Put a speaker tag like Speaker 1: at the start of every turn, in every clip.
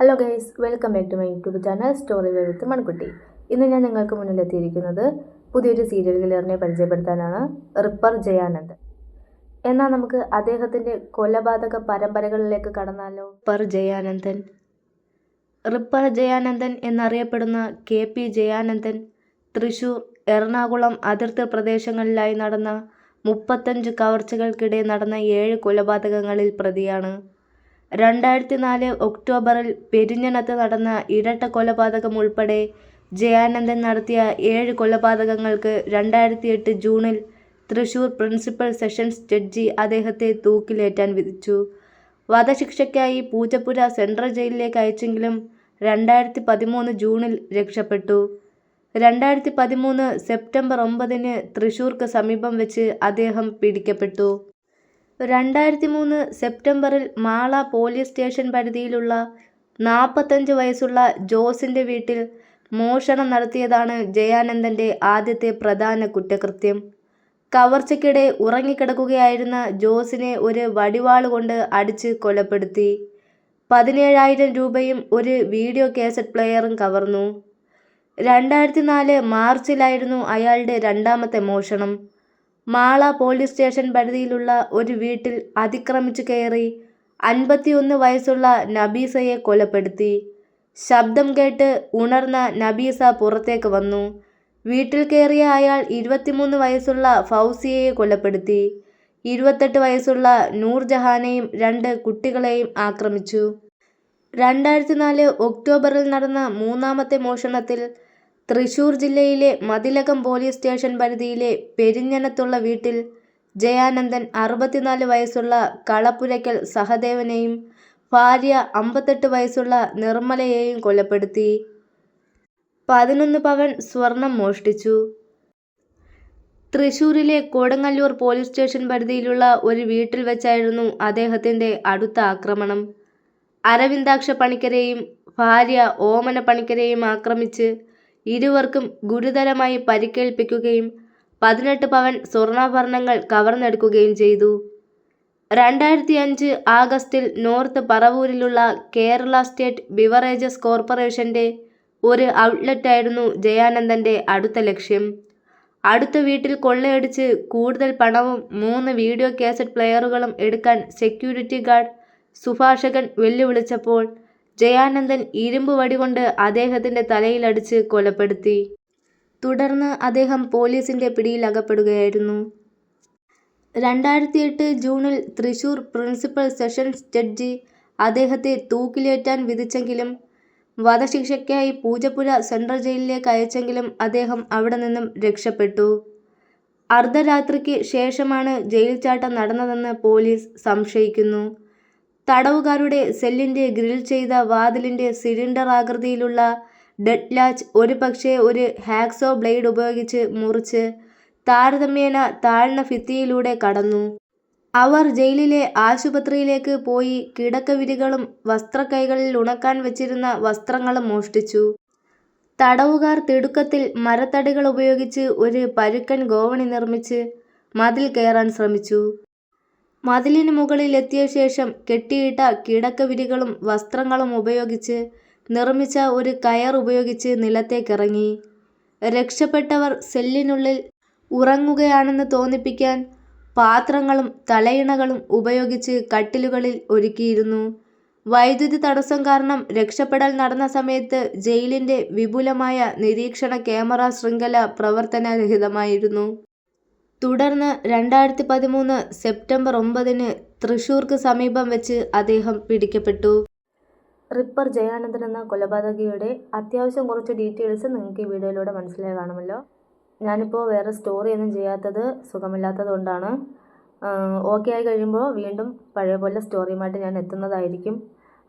Speaker 1: Hello guys welcome back to my YouTube channel story വെഴുത്ത് മൺകുട്ടി. ഇന്ന് ഞാൻ നിങ്ങൾക്ക് മുന്നിൽ എത്തിയിരിക്കുന്നത് പുതിയൊരു സീരിയൽ കില്ലറിനെ പരിചയപ്പെടുത്താനാണ് റിപ്പർ ജയാനന്ദ് എന്നാൽ നമുക്ക് അദ്ദേഹത്തിന്റെ കൊലപാതക പരമ്പരകളിലേക്ക് കടന്നാലോ? റിപ്പർ ജയാനന്ദൻ റിപ്പർ ജയാനന്ദൻ എന്നറിയപ്പെടുന്ന കെ പി ജയാനന്ദൻ തൃശൂർ എറണാകുളം അതിർത്തി പ്രദേശങ്ങളിലായി നടന്ന മുപ്പത്തഞ്ച് കവർച്ചകൾക്കിടെ നടന്ന ഏഴ് കൊലപാതകങ്ങളിൽ പ്രതിയാണ്. രണ്ടായിരത്തി നാല് ഒക്ടോബറിൽ പെരിഞ്ഞനത്ത് നടന്ന ഇരട്ട കൊലപാതകം ഉൾപ്പെടെ ജയാനന്ദൻ നടത്തിയ ഏഴ് കൊലപാതകങ്ങൾക്ക് രണ്ടായിരത്തി എട്ട് ജൂണിൽ തൃശൂർ പ്രിൻസിപ്പൽ സെഷൻസ് ജഡ്ജി അദ്ദേഹത്തെ തൂക്കിലേറ്റാൻ വിധിച്ചു. വധശിക്ഷയ്ക്കായി പൂജപ്പുര സെൻട്രൽ ജയിലിലേക്ക് അയച്ചെങ്കിലും രണ്ടായിരത്തി പതിമൂന്ന് ജൂണിൽ രക്ഷപ്പെട്ടു. രണ്ടായിരത്തി പതിമൂന്ന് സെപ്റ്റംബർ ഒമ്പതിന് തൃശൂർക്ക് സമീപം വെച്ച് അദ്ദേഹം പിടിക്കപ്പെട്ടു രണ്ടായിരത്തി മൂന്ന് സെപ്റ്റംബറിൽ മാള പോലീസ് സ്റ്റേഷൻ പരിധിയിലുള്ള നാൽപ്പത്തഞ്ച് വയസ്സുള്ള ജോസിന്റെ വീട്ടിൽ മോഷണം നടത്തിയതാണ് ജയാനന്ദന്റെ ആദ്യത്തെ പ്രധാന കുറ്റകൃത്യം. കവർച്ചയ്ക്കിടെ ഉറങ്ങിക്കിടക്കുകയായിരുന്ന ജോസിനെ ഒരു വടിവാൾ കൊണ്ട് അടിച്ച് കൊലപ്പെടുത്തി. പതിനേഴായിരം രൂപയും ഒരു വീഡിയോ കാസറ്റ് പ്ലെയറും കവർന്നു. രണ്ടായിരത്തി നാല് മാർച്ചിലായിരുന്നു അയാളുടെ രണ്ടാമത്തെ മോഷണം. മാള പോലീസ് സ്റ്റേഷൻ പരിധിയിലുള്ള ഒരു വീട്ടിൽ അതിക്രമിച്ചു കയറി അൻപത്തിയൊന്ന് വയസ്സുള്ള നബീസയെ കൊലപ്പെടുത്തി. ശബ്ദം കേട്ട് ഉണർന്ന നബീസ പുറത്തേക്ക് വന്നു. വീട്ടിൽ കയറിയ അയാൾ ഇരുപത്തിമൂന്ന് വയസ്സുള്ള ഫൗസിയയെ കൊലപ്പെടുത്തി. ഇരുപത്തെട്ട് വയസ്സുള്ള നൂർജഹാനെയും രണ്ട് കുട്ടികളെയും ആക്രമിച്ചു. രണ്ടായിരത്തി നാല് ഒക്ടോബറിൽ നടന്ന മൂന്നാമത്തെ മോഷണത്തിൽ തൃശൂർ ജില്ലയിലെ മതിലകം പോലീസ് സ്റ്റേഷൻ പരിധിയിലെ പെരിഞ്ഞനത്തുള്ള വീട്ടിൽ ജയാനന്ദൻ അറുപത്തിനാല് വയസ്സുള്ള കളപ്പുരയ്ക്കൽ സഹദേവനെയും ഭാര്യ അമ്പത്തെട്ട് വയസ്സുള്ള നിർമ്മലയെയും കൊലപ്പെടുത്തി. പതിനൊന്ന് പവൻ സ്വർണം മോഷ്ടിച്ചു. തൃശൂരിലെ കൊടുങ്ങല്ലൂർ പോലീസ് സ്റ്റേഷൻ പരിധിയിലുള്ള ഒരു വീട്ടിൽ വെച്ചായിരുന്നു അദ്ദേഹത്തിന്റെ അടുത്ത ആക്രമണം. അരവിന്ദാക്ഷ പണിക്കരെയും ഭാര്യ ഓമന പണിക്കരെയും ആക്രമിച്ച് ഇരുവർക്കും ഗുരുതരമായി പരിക്കേൽപ്പിക്കുകയും പതിനെട്ട് പവൻ സ്വർണാഭരണങ്ങൾ കവർന്നെടുക്കുകയും ചെയ്തു. രണ്ടായിരത്തി അഞ്ച് ആഗസ്റ്റിൽ നോർത്ത് പറവൂരിലുള്ള കേരള സ്റ്റേറ്റ് ബിവറേജസ് കോർപ്പറേഷന്റെ ഒരു ഔട്ട്ലെറ്റായിരുന്നു ജയാനന്ദന്റെ അടുത്ത ലക്ഷ്യം. അടുത്ത വീട്ടിൽ കൊള്ളയടിച്ച് കൂടുതൽ പണവും മൂന്ന് വീഡിയോ കാസറ്റ് പ്ലെയറുകളും എടുക്കാൻ സെക്യൂരിറ്റി ഗാർഡ് സുഭാഷകൻ വെല്ലുവിളിച്ചപ്പോൾ ജയാനന്ദൻ ഇരുമ്പ് വടികൊണ്ട് അദ്ദേഹത്തിന്റെ തലയിലടിച്ച് കൊലപ്പെടുത്തി. തുടർന്ന് അദ്ദേഹം പോലീസിന്റെ പിടിയിൽ അകപ്പെടുകയായിരുന്നു. രണ്ടായിരത്തി എട്ട് ജൂണിൽ തൃശൂർ പ്രിൻസിപ്പൽ സെഷൻസ് ജഡ്ജി അദ്ദേഹത്തെ തൂക്കിലേറ്റാൻ വിധിച്ചെങ്കിലും വധശിക്ഷയ്ക്കായി പൂജപ്പുര സെൻട്രൽ ജയിലിലേക്ക് അയച്ചെങ്കിലും അദ്ദേഹം അവിടെ നിന്നും രക്ഷപ്പെട്ടു. അർദ്ധരാത്രിക്ക് ശേഷമാണ് ജയിൽ ചാട്ടം നടന്നതെന്ന് പോലീസ് സംശയിക്കുന്നു. തടവുകാരുടെ സെല്ലിന്റെ ഗ്രിൽ ചെയ്ത വാതിലിന്റെ സിലിണ്ടർ ആകൃതിയിലുള്ള ഡെഡ് ലാച്ച് ഒരു പക്ഷേ ഒരു ഹാക്സോ ബ്ലേഡ് ഉപയോഗിച്ച് മുറിച്ച് താരതമ്യേന താഴ്ന്ന ഭിത്തിയിലൂടെ കടന്നു. അവർ ജയിലിലെ ആശുപത്രിയിലേക്ക് പോയി കിടക്കവിരികളും വസ്ത്രക്കൈകളിൽ ഉണക്കാൻ വെച്ചിരുന്ന വസ്ത്രങ്ങളും മോഷ്ടിച്ചു. തടവുകാർ തിടുക്കത്തിൽ മരത്തടികൾ ഉപയോഗിച്ച് ഒരു പരുക്കൻ ഗോവണി നിർമ്മിച്ച് മതിൽ കയറാൻ ശ്രമിച്ചു. മതിലിന് മുകളിൽ എത്തിയ ശേഷം കെട്ടിയിട്ട കിടക്കവിരികളും വസ്ത്രങ്ങളും ഉപയോഗിച്ച് നിർമ്മിച്ച ഒരു കയർ ഉപയോഗിച്ച് നിലത്തേക്കിറങ്ങി. രക്ഷപ്പെട്ടവർ സെല്ലിനുള്ളിൽ ഉറങ്ങുകയാണെന്ന് തോന്നിപ്പിക്കാൻ പാത്രങ്ങളും തലയിണകളും ഉപയോഗിച്ച് കട്ടിലുകളിൽ ഒരുക്കിയിരുന്നു. വൈദ്യുതി തടസ്സം കാരണം രക്ഷപ്പെടൽ നടന്ന സമയത്ത് ജയിലിന്റെ വിപുലമായ നിരീക്ഷണ ക്യാമറ ശൃംഖല പ്രവർത്തനരഹിതമായിരുന്നു. തുടർന്ന് രണ്ടായിരത്തി പതിമൂന്ന് സെപ്റ്റംബർ ഒമ്പതിന് തൃശൂർക്ക് സമീപം വെച്ച് അദ്ദേഹം പിടിക്കപ്പെട്ടു. റിപ്പർ ജയാനന്ദൻ എന്ന കൊലപാതകിയുടെ അത്യാവശ്യം കുറച്ച് ഡീറ്റെയിൽസ് നിങ്ങൾക്ക് ഈ വീഡിയോയിലൂടെ മനസ്സിലായി കാണുമല്ലോ. ഞാനിപ്പോൾ വേറെ സ്റ്റോറി ഒന്നും ചെയ്യാത്തത് സുഖമില്ലാത്തത് കൊണ്ടാണ്. ഓക്കെ ആയി കഴിയുമ്പോൾ വീണ്ടും പഴയ പോലെ സ്റ്റോറിയുമായിട്ട് ഞാൻ എത്തുന്നതായിരിക്കും.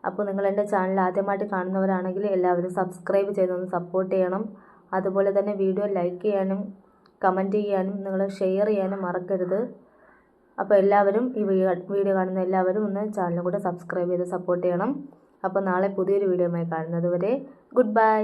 Speaker 1: അപ്പോൾ നിങ്ങൾ എന്റെ ചാനൽ ആദ്യമായിട്ട് കാണുന്നവരാണെങ്കിൽ എല്ലാവരും സബ്സ്ക്രൈബ് ചെയ്തൊന്ന് സപ്പോർട്ട് ചെയ്യണം. അതുപോലെ തന്നെ വീഡിയോ ലൈക്ക് ചെയ്യാനും കമന്റ് ചെയ്യാനും നിങ്ങൾ ഷെയർ ചെയ്യാനും മറക്കരുത്. അപ്പോൾ എല്ലാവരും ഈ വീഡിയോ കാണുന്ന എല്ലാവരും ഒന്ന് ചാനലും കൂടെ സബ്സ്ക്രൈബ് ചെയ്ത് സപ്പോർട്ട് ചെയ്യണം. അപ്പോൾ നാളെ പുതിയൊരു വീഡിയോയുമായി കാണുന്നത് വരെ ഗുഡ് ബൈ.